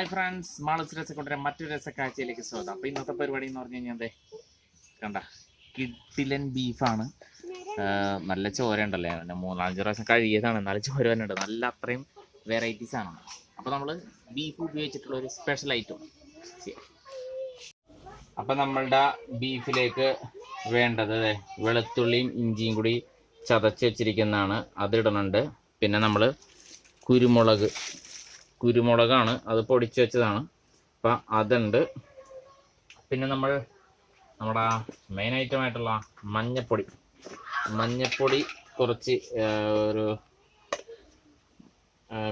Hi friends Malas രസക്കൊണ്ടര മറ്റൊരു രസക്കാഴ്ചയിലേക്ക് സ്വാഗതം. അപ്പം ഇന്നത്തെ പരിപാടി എന്ന് പറഞ്ഞു കഴിഞ്ഞാൽ അതെ കണ്ട കിട്ടിലൻ ബീഫാണ്. നല്ല ചോര ഉണ്ടല്ലേ? മൂന്നാലഞ്ച് പ്രാവശ്യം കഴുകിയതാണ്. എന്നാലും ചോര വരുന്നുണ്ട് നല്ല അത്രയും വെറൈറ്റീസ് ആണ്. അപ്പോൾ നമ്മൾ ബീഫ് ഉപയോഗിച്ചിട്ടുള്ള ഒരു സ്പെഷ്യൽ ഐറ്റം അപ്പോൾ നമ്മളുടെ ബീഫിലേക്ക് വേണ്ടത് വെളുത്തുള്ളിയും ഇഞ്ചിയും കൂടി ചതച്ച് വെച്ചിരിക്കുന്നതാണ്. അതിടണുണ്ട്. പിന്നെ നമ്മൾ കുരുമുളക് കുരുമുളകാണ്. അത് പൊടിച്ച് വെച്ചതാണ്. അപ്പം അതുണ്ട്. പിന്നെ നമ്മൾ നമ്മുടെ മെയിൻ ഐറ്റം ആയിട്ടുള്ള മഞ്ഞപ്പൊടി. മഞ്ഞപ്പൊടി കുറച്ച് ഒരു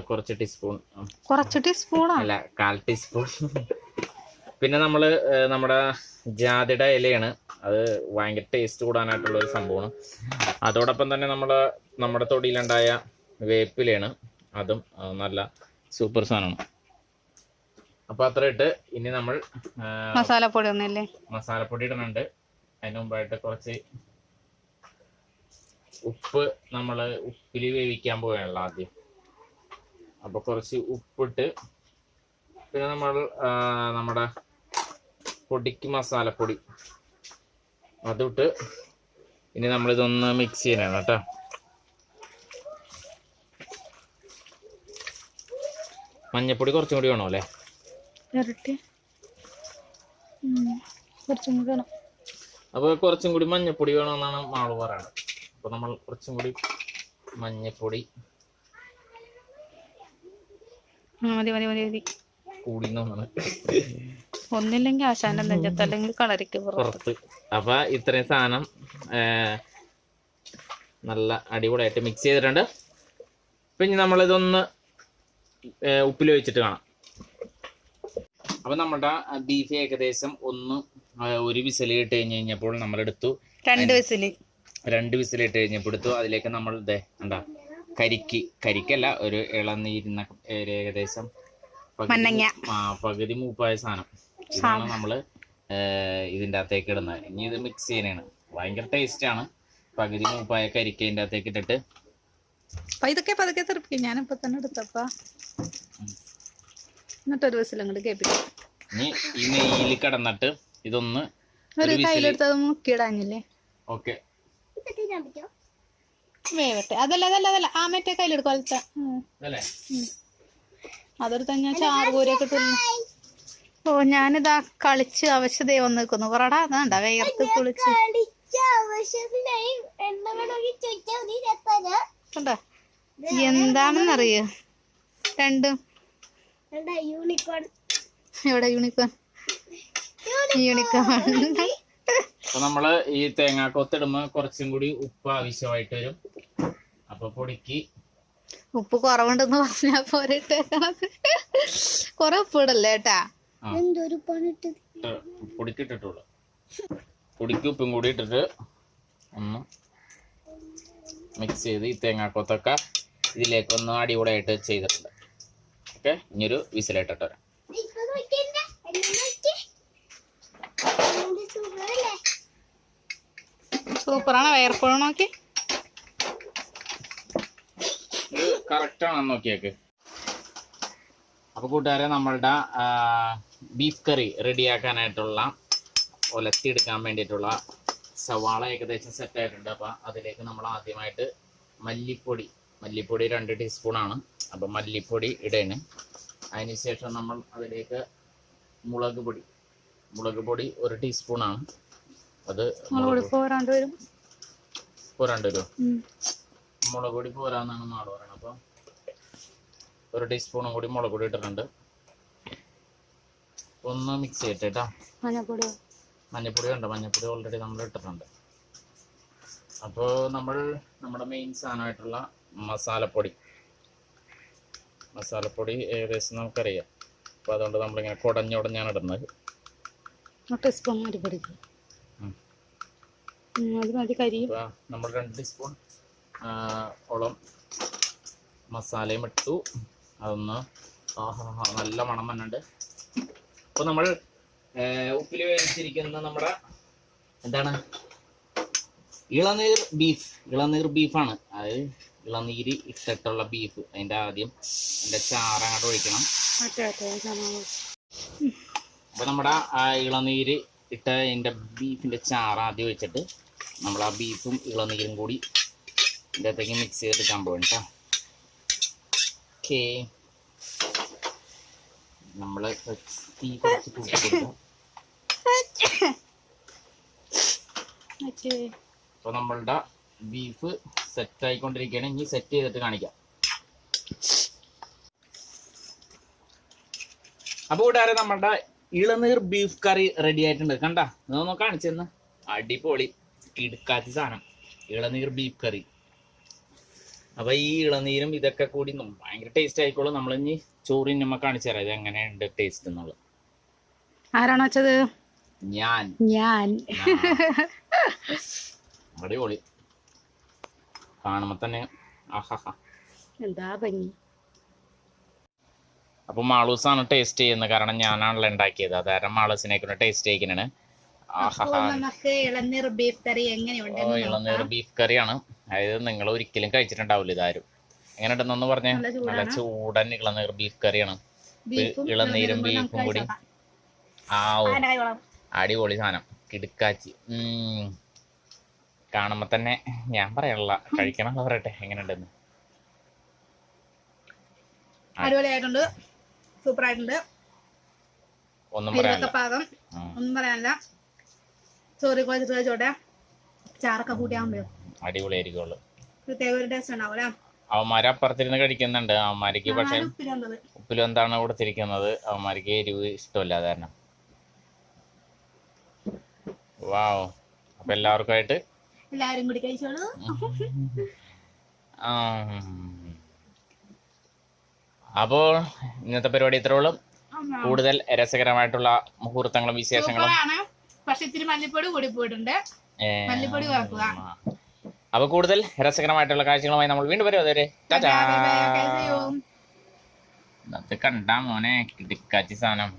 കുറച്ച് ടീസ്പൂൺ കുറച്ച് ടീസ്പൂൺ അല്ല കാൽ ടീസ്പൂൺ പിന്നെ നമ്മൾ നമ്മുടെ ജാതിയുടെ ഇലയാണ്. അത് ഭയങ്കര ടേസ്റ്റ് കൂടാനായിട്ടുള്ള ഒരു സംഭവമാണ്. അതോടൊപ്പം തന്നെ നമ്മൾ നമ്മുടെ തൊടിയിലുണ്ടായ വേപ്പിലയാണ്. അതും നല്ല സൂപ്പർ സാധനമാണ്. അപ്പൊ അത്ര ഇട്ട് ഇനി നമ്മൾ മസാലപ്പൊടി ഒന്നല്ലേ മസാലപ്പൊടി ഇടുന്നുണ്ട്. അതിന് മുമ്പായിട്ട് കുറച്ച് ഉപ്പ് നമ്മൾ ഉപ്പിൽ വേവിക്കാൻ പോവുകയാണല്ലോ ആദ്യം. അപ്പൊ കുറച്ച് ഉപ്പിട്ട് പിന്നെ നമ്മൾ നമ്മുടെ പൊടിക്ക് മസാലപ്പൊടി. അതിട്ട് ഇനി നമ്മളിതൊന്ന് മിക്സ് ചെയ്യണം കേട്ടോ. മഞ്ഞപ്പൊടി കുറച്ചും കൂടി വേണോ അല്ലേ? ഇരട്ടി. കുറച്ചും കൂടി വേണം. അപ്പോൾ കുറച്ചും കൂടി മഞ്ഞപ്പൊടി വേണമെന്നാണ് മാൾ പറയുന്നത് അപ്പോൾ നമ്മൾ കുറച്ചും കൂടി മഞ്ഞപ്പൊടി ആ, മതി മതി മതി മതി. കൂടി ഒന്നില്ലെങ്കിൽ ആശാന്റെ നെഞ്ചത്ത് അല്ലെങ്കിൽ കളരിക്ക് പുറത്ത്. അപ്പൊ ഇത്രയും സാധനം നല്ല അടിപൊളിയായിട്ട് മിക്സ് ചെയ്തിട്ടുണ്ട്. പിന്നെ നമ്മളിതൊന്ന് ഉപ്പിൽ വെച്ചിട്ട് കാണാം. അപ്പൊ നമ്മുടെ ബീഫ് ഏകദേശം ഒന്ന് ഒരു വിസിൽ ഇട്ട് കഴിഞ്ഞ് കഴിഞ്ഞപ്പോൾ നമ്മളെടുത്തു. രണ്ട് വിസിൽ. രണ്ട് വിസിലിട്ട് കഴിഞ്ഞപ്പോൾ എടുത്തു. അതിലേക്ക് നമ്മൾ ഇതേ എന്താ കരിക്ക് കരിക്കല്ല ഒരു ഇളനീരുന്ന ഏകദേശം പകുതി മണ്ണങ്ങ. ആ പകുതി മൂപ്പായ സാധനം. ഇതാണ് നമ്മൾ ഇതിന്റെ ഇതിന്റെ അകത്തേക്ക് ഇടുന്നത്. ഇനി ഇത് മിക്സ് ചെയ്യാനാണ് ഭയങ്കര ടേസ്റ്റ് ആണ്. പകുതി മൂപ്പായ കരിക്ക ഇതിന്റെ അകത്തേക്ക് ഇട്ടിട്ട് പതുക്കെ പതുക്കെ തെറിപ്പിക്കും. ഞാനിപ്പോ തന്നെ എടുത്തപ്പാ. എന്നിട്ടൊരു വിസിൽ അങ്ങോട്ട് കേൾപ്പിക്കും. ഇനി ഈ നെയ്യിൽ കിടന്നിട്ട് ഇതൊന്ന് ഒരു കയ്യിലെടുത്ത് അത് മുക്കിയിടാഞ്ഞില്ലേ? ഓക്കെ. വേവട്ടെ. അതല്ല അതല്ല അതല്ല. ആ മറ്റേ കയ്യിലെടുക്കും. അതെടുത്ത് ഞാൻ ചാറുകൂരൊക്കെ ഇട്ടില്ല ഓ ഞാനിതാ കളിച്ച് അവശതയെ വന്ന് നിൽക്കുന്നു പറടാ അതാണ്ടാ വേർത്ത് കുളിച്ച്. കണ്ടാ എന്താണെന്നറിയോ? രണ്ടും. യൂണിക്കോൺ എവിടെ യൂണിക്കോൺ യൂണിക്കോൺ അപ്പൊ നമ്മൾ ഈ തേങ്ങാക്കൊത്തിടുമ്പോ കുറച്ചും കൂടി ഉപ്പ് ആവശ്യമായിട്ട് വരും. അപ്പൊ പൊടിക്ക്. ഉപ്പ് കുറവുണ്ടെന്ന് പറഞ്ഞാ പോരിട്ടേക്കണത് കൊറേ ഉപ്പ് ഇടല്ലേ ഏട്ടാ ഇട്ടിട്ടുള്ളൂ. പൊടിക്ക് ഉപ്പും കൂടി ഇട്ടിട്ട് ഒന്ന് മിക്സ് ചെയ്ത് ഈ തേങ്ങാക്കൊത്തൊക്കെ ഇതിലേക്ക് ഒന്ന് അടിപൊളിയായിട്ട് ചെയ്തിട്ടുണ്ട്. ഓക്കെ ഇനിയൊരു വിസിലായിട്ടിട്ട് വരാം. സൂപ്പറാണ് വേർപ്പോഴും നോക്കി. ഇത് കറക്റ്റ് ആണെന്ന് നോക്കിയേക്ക്. അപ്പൊ കൂട്ടുകാരെ നമ്മളുടെ ബീഫ് കറി റെഡിയാക്കാനായിട്ടുള്ള ഒലത്തിയെടുക്കാൻ വേണ്ടിയിട്ടുള്ള സവാള ഏകദേശം സെറ്റ് ആയിട്ടുണ്ട്. അപ്പൊ അതിലേക്ക് നമ്മൾ ആദ്യമായിട്ട് മല്ലിപ്പൊടി മല്ലിപ്പൊടി രണ്ട് ടീസ്പൂൺ ആണ്. അപ്പൊ മല്ലിപ്പൊടി ഇടേണ്. അതിനുശേഷം നമ്മൾ അതിലേക്ക് മുളക് പൊടി മുളക് പൊടി ഒരു ടീസ്പൂൺ ആണ്. അത് പോരാണ്ട് വരും. പോരാണ്ട് വരുമോ. മുളക് പൊടി പോരാന്നാണ് നാട് പറയുന്നത് അപ്പോൾ ഒരു ടീസ്പൂണും കൂടി മുളക് പൊടി ഇട്ടിട്ടുണ്ട്. ഒന്ന് മിക്സ് ചെയ്തിട്ടാ കേട്ടോ മഞ്ഞപ്പൊടി ഉണ്ട് മഞ്ഞപ്പൊടി ഓൾറെഡി നമ്മൾ ഇട്ടിട്ടുണ്ട്. അപ്പോൾ നമ്മൾ നമ്മുടെ മെയിൻ സാധനമായിട്ടുള്ള മസാലപ്പൊടി. മസാലപ്പൊടി ഏകദേശം നമുക്കറിയാം. അപ്പോൾ അതുകൊണ്ട് നമ്മളിങ്ങനെ കുടഞ്ഞുടഞ്ഞാണ് ഇടുന്നത്. ടീസ്പൂൺ. അത് മതി നമ്മൾ രണ്ട് ടീസ്പൂൺ ഓളം മസാലയും ഇട്ടു. അതൊന്ന് ആഹാ നല്ല മണം വന്നുണ്ട് അപ്പോൾ നമ്മൾ ഉപ്പിൽ വേവിച്ചിരിക്കുന്ന നമ്മുടെ എന്താണ്? ഇളനീർ ബീഫ് ഇളനീർ ബീഫാണ് അതായത് ഇളനീര് ഇട്ടിട്ടുള്ള ബീഫ് അതിന്റെ ആദ്യം അതിന്റെ ചാറങ്ങോട്ട് ഒഴിക്കണം. അപ്പൊ നമ്മുടെ ആ ഇളനീര് ഇട്ട അതിന്റെ ബീഫിന്റെ ചാറ് ആദ്യം ഒഴിച്ചിട്ട് നമ്മൾ ആ ബീഫും ഇളനീരും കൂടി ഇതിന്റെ അകത്തേക്ക് മിക്സ് ചെയ്തെടുക്കാൻ പോകണം കേട്ടോ ഓക്കേ നമ്മൾ തീ കുറച്ച് അപ്പൊ നമ്മളുടെ ബീഫ് സെറ്റ് ആയിക്കൊണ്ടിരിക്കുകയാണ് ഇനി സെറ്റ് ചെയ്തിട്ട് കാണിക്കാം. അപ്പൊ കൂട്ടുകാരെ നമ്മളുടെ ഇളനീർ ബീഫ് കറി റെഡി ആയിട്ടുണ്ട്. കണ്ട? ഇതൊന്ന് കാണിച്ചെന്ന്. അടിപൊളി. ഇടുക്കാത്ത സാധനം. ഇളനീർ ബീഫ് കറി അപ്പൊ ഈ ഇളനീരും ഇതൊക്കെ കൂടി ഭയങ്കര ടേസ്റ്റ് ആയിക്കോളും. നമ്മൾ ഇനി ചോറിന് നമ്മ കാണിച്ചു തരാം. ഇത് എങ്ങനെയുണ്ട് ടേസ്റ്റ് എന്നുള്ളത്. ആരാണ് വെച്ചത്? ഞാൻ. ഞാൻ. അടിപൊളി. കാണുമ്പോ തന്നെ എന്താ ഭംഗി. അപ്പൊ മാളൂസാണ് ടേസ്റ്റ് ചെയ്യുന്നത്. കാരണം ഞാനാണല്ലോ ഉണ്ടാക്കിയത്. അതാരം മാളൂസിനെ കൊണ്ട് ടേസ്റ്റ് ചെയ്യിക്കുന്നതാണ് ഇളനീർ ബീഫ് കറി എങ്ങനെയുണ്ട് ഇളനീർ ബീഫ് കറിയാണ് അതായത് നിങ്ങൾ ഒരിക്കലും കഴിച്ചിട്ടുണ്ടാവില്ല ഇതാരും. എങ്ങനെ ഉണ്ടെന്നു പറഞ്ഞേ? നല്ല ചൂടൻ ഇളനീർ ബീഫ് കറിയാണ്. ഇളനീരും ബീഫും കൂടി ആ ഓ അടിപൊളി സാധനം. കിടുക്കാച്ചി. കാണുമ്പോ തന്നെ ഞാൻ പറയാനുള്ള കഴിക്കണം പറയട്ടെ എങ്ങനെയുണ്ടെന്ന്. അടിപൊളിയായിട്ടുണ്ട്. സൂപ്പർ ആയിട്ടുണ്ട് ഒന്നും പറയാനില്ല. പാകം. ഉം. ഒന്നും പറയാനില്ല. ചോറി കുഴച്ചിട്ട് കഴിച്ചോട്ടെ. ചാറൊക്കെ കൂട്ടിയാകുമ്പോഴോ അടിപൊളിയായിരിക്കുള്ളൂ. അവന്മാര് അപ്പുറത്തിരുന്ന് കഴിക്കുന്നുണ്ട്. അവന്മാർക്ക് പക്ഷെ ഉപ്പിലും എന്താണ് കൊടുത്തിരിക്കുന്നത്? അവന്മാർക്ക് എരിവ് ഇഷ്ടമല്ല കാരണം. വാവ്. അപ്പൊ എല്ലാവർക്കുമായിട്ട് എല്ലാവരും കൂടി കഴിച്ചോളൂ. അപ്പോൾ ഇന്നത്തെ പരിപാടി ഇത്രയുള്ളൂ. കൂടുതൽ രസകരമായിട്ടുള്ള മുഹൂർത്തങ്ങളും വിശേഷങ്ങളും പക്ഷെ ഇത്തിരി മല്ലിപ്പൊടി കൂടി പോയിട്ടുണ്ട്. മല്ലിപ്പൊടി കുറക്കുക അപ്പൊ കൂടുതൽ രസകരമായിട്ടുള്ള കാഴ്ചകളുമായി നമ്മൾ വീണ്ടും വരും അതുവരെ. അത് കണ്ടാ മോനെ കിടക്കാച്ചി സാധനം